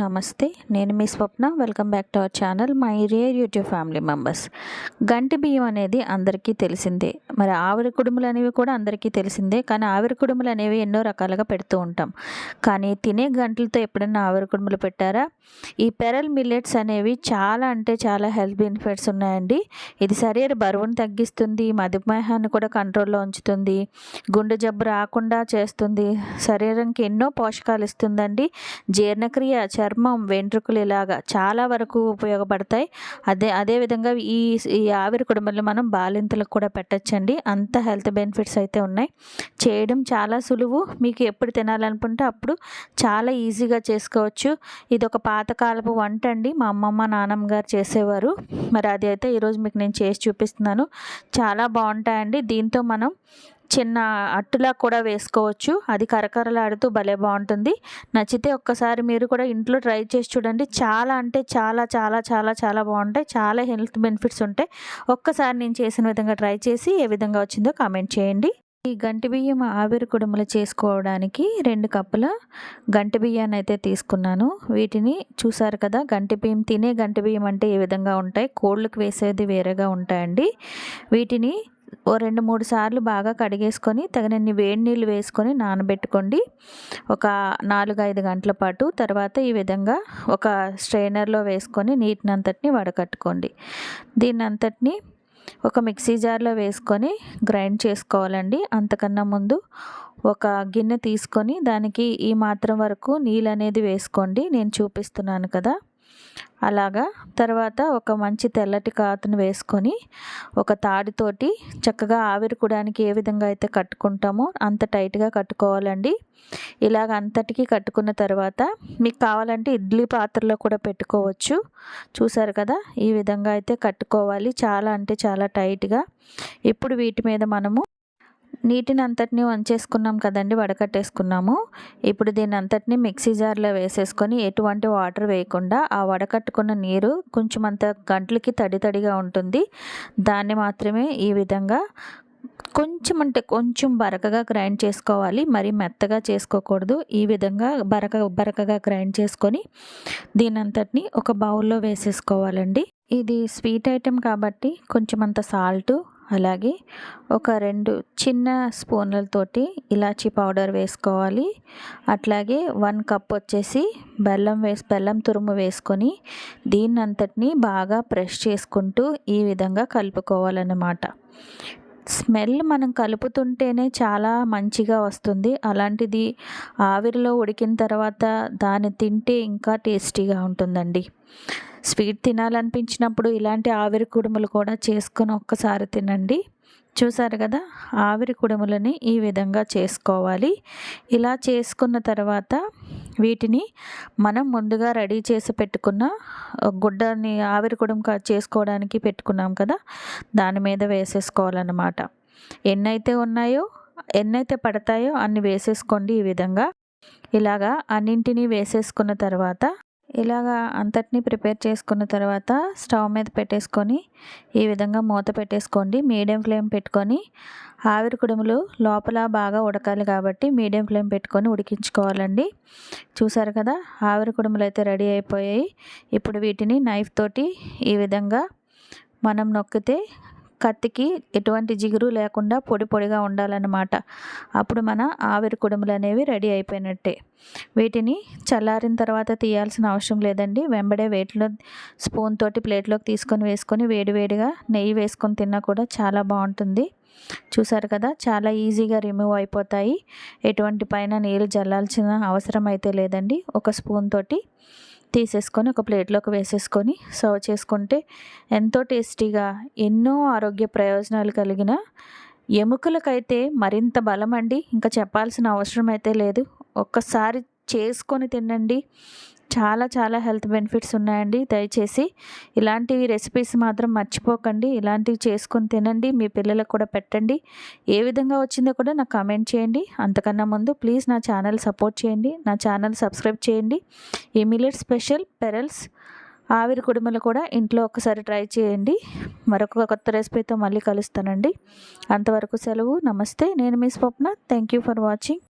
నమస్తే నేను మీ Swapna. Welcome back to our channel my dear YouTube family members. గంటి బియ్యం అనేది అందరికీ తెలిసిందే. మరి ఆవిరి కుడుములు అనేవి కూడా అందరికీ తెలిసిందే కానీ ఆవిరి కుడుములు అనేవి ఎన్నో రకాలుగా పెడుతూ ఉంటాం. కానీ తినే గంటలతో ఎప్పుడైనా ఆవిరి కుడుములు పెట్టారా? ఈ పెరల్ మిల్లెట్స్ అనేవి చాలా అంటే చాలా హెల్త్ బెనిఫిట్స్ ఉన్నాయండి. ఇది శరీర బరువును తగ్గిస్తుంది మధుమేహాన్ని కూడా కంట్రోల్లో ఉంచుతుంది గుండె జబ్బు రాకుండా చేస్తుంది శరీరంకి ఎన్నో పోషకాలు ఇస్తుందండి. జీర్ణక్రియ చర్మం వెంట్రుకలు ఇలాగా చాలా వరకు ఉపయోగపడతాయి. అదే అదేవిధంగా ఈ ఈ ఆవిరి కుడుమలు మనం బాలింతలకు కూడా పెట్టచ్చండి. అంత హెల్త్ బెనిఫిట్స్ అయితే ఉన్నాయి. చేయడం చాలా సులువు. మీకు ఎప్పుడు తినాలనుకుంటే అప్పుడు చాలా ఈజీగా చేసుకోవచ్చు. ఇది ఒక పాతకాలపు వంట అండి. మా అమ్మమ్మ నాన్నమ్మ గారు చేసేవారు. మరి అది అయితే ఈరోజు మీకు నేను చేసి చూపిస్తున్నాను. చాలా బాగుంటాయండి. దీంతో మనం చిన్న అట్టులా కూడా వేసుకోవచ్చు. అది కరకరలాడుతూ భలే బాగుంటుంది. నచ్చితే ఒక్కసారి మీరు కూడా ఇంట్లో ట్రై చేసి చూడండి. చాలా అంటే చాలా చాలా చాలా చాలా బాగుంటాయి. చాలా హెల్త్ బెనిఫిట్స్ ఉంటాయి. ఒక్కసారి నేను చేసిన విధంగా ట్రై చేసి ఏ విధంగా వచ్చిందో కామెంట్ చేయండి. ఈ గంటి బియ్యం ఆవిరి కుడుములు చేసుకోవడానికి రెండు కప్పుల గంటి బియ్యాన్ని అయితే తీసుకున్నాను. వీటిని చూసారు కదా గంటి బియ్యం తినే గంటి బియ్యం అంటే ఏ విధంగా ఉంటాయి? కోళ్ళకు వేసేది వేరేగా ఉంటాయండి. వీటిని ఓ రెండు మూడు సార్లు బాగా కడిగేసుకొని తగినన్ని వేడి నీళ్ళు వేసుకొని నానబెట్టుకోండి. ఒక నాలుగు ఐదు గంటల పాటు. తర్వాత ఈ విధంగా ఒక స్ట్రైనర్లో వేసుకొని నీటిని అంతటిని వడకట్టుకోండి. దీన్ని అంతటిని ఒక మిక్సీ జార్లో వేసుకొని గ్రైండ్ చేసుకోవాలండి. అంతకన్నా ముందు ఒక గిన్నె తీసుకొని దానికి ఈ మాత్రం వరకు నీళ్ళు అనేది వేసుకోండి. నేను చూపిస్తున్నాను కదా. అలాగా తర్వాత ఒక మంచి తెల్లటి కాతును వేసుకొని ఒక తాడితోటి చక్కగా ఆవిరి కూడానికి ఏ విధంగా అయితే కట్టుకుంటామో అంత టైట్గా కట్టుకోవాలండి. ఇలాగ అంతటికి కట్టుకున్న తర్వాత మీకు కావాలంటే ఇడ్లీ పాత్రలో కూడా పెట్టుకోవచ్చు. చూసారు కదా ఈ విధంగా అయితే కట్టుకోవాలి. చాలా అంటే చాలా టైట్గా. ఇప్పుడు వీటి మీద మనము నీటిని అంతటిని వంచేసుకున్నాం కదండి వడకట్టేసుకున్నాము. ఇప్పుడు దీని అంతటిని మిక్సీ జార్లో వేసేసుకొని ఎటువంటి వాటర్ వేయకుండా ఆ వడకట్టుకున్న నీరు కొంచెం అంత గంటలకి తడి తడిగా ఉంటుంది. దాన్ని మాత్రమే ఈ విధంగా కొంచెం అంటే కొంచెం బరకగా గ్రైండ్ చేసుకోవాలి. మరి మెత్తగా చేసుకోకూడదు. ఈ విధంగా బరక బరకగా గ్రైండ్ చేసుకొని దీని అంతటిని ఒక బౌల్లో వేసేసుకోవాలండి. ఇది స్వీట్ ఐటెం కాబట్టి కొంచెం అంత సాల్టు అలాగే ఒక రెండు చిన్న స్పూన్లతోటి ఇలాచీ పౌడర్ వేసుకోవాలి. అట్లాగే వన్ కప్ వచ్చేసి బెల్లం వేసి బెల్లం తురుము వేసుకొని దీన్ని అంతటిని బాగా ప్రెష్ చేసుకుంటూ ఈ విధంగా కలుపుకోవాలన్నమాట. స్మెల్ మనం కలుపుతుంటేనే చాలా మంచిగా వస్తుంది. అలాంటిది ఆవిరిలో ఉడికిన తర్వాత దాన్ని తింటే ఇంకా టేస్టీగా ఉంటుందండి. స్వీట్ తినాలనిపించినప్పుడు ఇలాంటి ఆవిరి కుడుములు కూడా చేసుకొని ఒక్కసారి తినండి. చూసారు కదా? ఆవిరి కుడుములని ఈ విధంగా చేసుకోవాలి. ఇలా చేసుకున్న తర్వాత వీటిని మనం ముందుగా రెడీ చేసి పెట్టుకున్న గుడ్డని ఆవిరి కూడా చేసుకోవడానికి పెట్టుకున్నాం కదా దాని మీద వేసేసుకోవాలన్నమాట. ఎన్నైతే ఉన్నాయో ఎన్నైతే పడతాయో అన్ని వేసేసుకోండి ఈ విధంగా. ఇలాగా అన్నింటినీ వేసేసుకున్న తర్వాత ఇలాగా అంతటినీ ప్రిపేర్ చేసుకున్న తర్వాత స్టవ్ మీద పెట్టేసుకొని ఈ విధంగా మూత పెట్టేసుకోండి. మీడియం ఫ్లేమ్ పెట్టుకొని ఆవిరి కుడుములు లోపల బాగా ఉడకాలి కాబట్టి మీడియం ఫ్లేమ్ పెట్టుకొని ఉడికించుకోవాలండి. చూసారు కదా ఆవిరి కుడుములు అయితే రెడీ అయిపోయాయి. ఇప్పుడు వీటిని నైఫ్ తోటి ఈ విధంగా మనం నొక్కితే కత్తికి ఎటువంటి జిగురు లేకుండా పొడి పొడిగా ఉండాలన్నమాట. అప్పుడు మన ఆవిరి కుడుములు అనేవి రెడీ అయిపోయినట్టే. వీటిని చల్లారిన తర్వాత తీయాల్సిన అవసరం లేదండి. వెంబడే వేటిలో స్పూన్ తోటి ప్లేట్లోకి తీసుకొని వేసుకొని వేడివేడిగా నెయ్యి వేసుకొని తిన్నా కూడా చాలా బాగుంటుంది. చూసారు కదా చాలా ఈజీగా రిమూవ్ అయిపోతాయి. ఎటువంటి పైన నీళ్ళు జల్లాల్సిన అవసరం అయితే లేదండి. ఒక స్పూన్ తోటి తీసేసుకొని ఒక ప్లేట్లోకి వేసేసుకొని సర్వ్ చేసుకుంటే ఎంతో టేస్టీగా ఎన్నో ఆరోగ్య ప్రయోజనాలు కలిగిన ఎముకలకైతే మరింత బలం అండి ఇంకా చెప్పాల్సిన అవసరం అయితే లేదు. ఒక్కసారి చేసుకొని తినండి. చాలా చాలా హెల్త్ బెనిఫిట్స్ ఉన్నాయండి. దయచేసి ఇలాంటివి రెసిపీస్ మాత్రం మర్చిపోకండి. ఇలాంటివి చేసుకొని తినండి. మీ పిల్లలకు కూడా పెట్టండి. ఏ విధంగా వచ్చిందో కూడా నాకు కామెంట్ చేయండి. అంతకన్నా ముందు ప్లీజ్ నా ఛానల్ సపోర్ట్ చేయండి. నా ఛానల్ సబ్స్క్రైబ్ చేయండి. ఈ మిలెట్ స్పెషల్ పెరల్స్ ఆవిరి కుడుములు కూడా ఇంట్లో ఒకసారి ట్రై చేయండి. మరొక కొత్త రెసిపీతో మళ్ళీ కలుస్తానండి. అంతవరకు సెలవు. నమస్తే. నేను మీ Swapna. Thank you for watching.